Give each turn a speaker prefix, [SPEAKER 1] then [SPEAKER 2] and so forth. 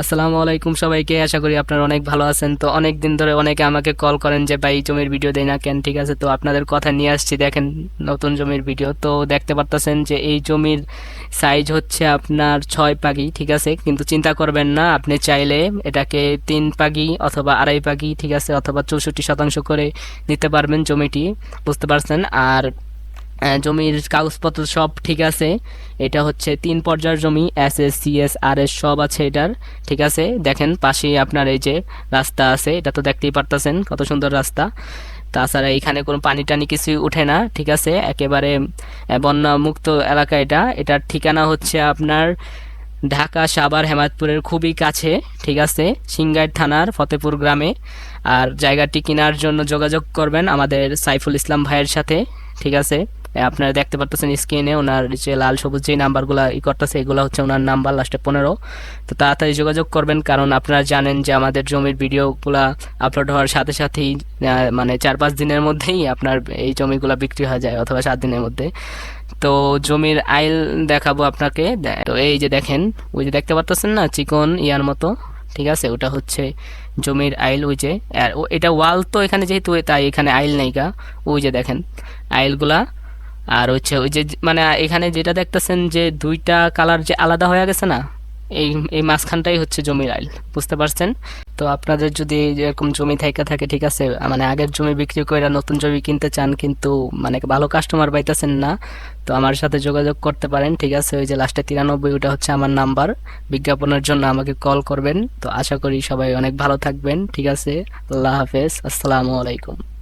[SPEAKER 1] আসসালামু আলাইকুম সবাইকে। আশা করি আপনারা অনেক ভালো আছেন। তো অনেক দিন ধরে অনেকে আমাকে কল করেন যে, ভাই, জমির ভিডিও দেয় না কেন? ঠিক আছে, তো আপনাদের কথা নিয়ে আসছি। দেখেন, নতুন জমির ভিডিও। তো দেখতে পারতেছেন যে, এই জমির সাইজ হচ্ছে আপনার ছয় পাগি, ঠিক আছে? কিন্তু চিন্তা করবেন না, আপনি চাইলে এটাকে তিন পাগি অথবা আড়াই পাগি, ঠিক আছে? অথবা চৌষট্টি শতাংশ করে নিতে পারবেন জমিটি, বুঝতে পারছেন? আর জমির কাগজপত্র সব ঠিক আছে। এটা হচ্ছে তিন পর্যায়ের জমি S S C S R S সব আছে এটার, ঠিক আছে। দেখেন পাশেই আপনার এই যে রাস্তা আছে, এটা তো দেখতেই পারতেছেন কত সুন্দর রাস্তা। তাছাড়া এখানে কোনো পানি টানি কিছুই উঠে না, ঠিক আছে। একেবারে বন্যা মুক্ত এলাকা এটা। এটার ঠিকানা হচ্ছে আপনার ঢাকা সাভার হেমায়তপুরের খুবই কাছে, ঠিক আছে। সিংগাইর থানার ফতেপুর গ্রামে। আর জায়গাটি কেনার জন্য যোগাযোগ করবেন আমাদের সাইফুল ইসলাম ভাইয়ের সাথে, ঠিক আছে। আপনারা দেখতে পারতেছেন স্ক্রিনে ওনার যে লাল সবুজ যে নাম্বারগুলো ই করতেছে, এগুলো হচ্ছে ওনার নাম্বার লাস্টে পনেরো। তো তাড়াতাড়ি যোগাযোগ করবেন, কারণ আপনারা জানেন যে আমাদের জমির ভিডিওগুলা আপলোড হওয়ার সাথে সাথেই মানে চার পাঁচ দিনের মধ্যেই আপনার এই জমিগুলো বিক্রি হয়ে যায়, অথবা সাত দিনের মধ্যে। তো জমির আইল দেখাবো আপনাকে তো এই যে দেখেন, ওই যে দেখতে পারতেছেন না, চিকন ইয়ার মতো, ঠিক আছে? ওটা হচ্ছে জমির আইল ওই যে, আর এটা ওয়াল তো এখানে যেহেতু, তাই এখানে আইল নেই গা। ওই যে দেখেন, আইলগুলা আর হচ্ছে ওই যে মানে এখানে যেটা দেখতেছেন যে দুইটা কালার যে আলাদা হয়ে গেছে না, এই এই মাঝখানটাই হচ্ছে জমির আইল, বুঝতে পারছেন? তো আপনাদের যদি এরকম জমি থাইকা থাকে, ঠিক আছে মানে আগের জমি বিক্রি করে নতুন জমি কিনতে চান, কিন্তু মানে ভালো কাস্টমার পাইতেছেন না, তো আমার সাথে যোগাযোগ করতে পারেন, ঠিক আছে? ওই যে লাস্টে তিরানব্বই, ওটা হচ্ছে আমার নাম্বার বিজ্ঞাপনের জন্য আমাকে কল করবেন। তো আশা করি সবাই অনেক ভালো থাকবেন, ঠিক আছে? আল্লাহ হাফেজ, আসসালামু আলাইকুম।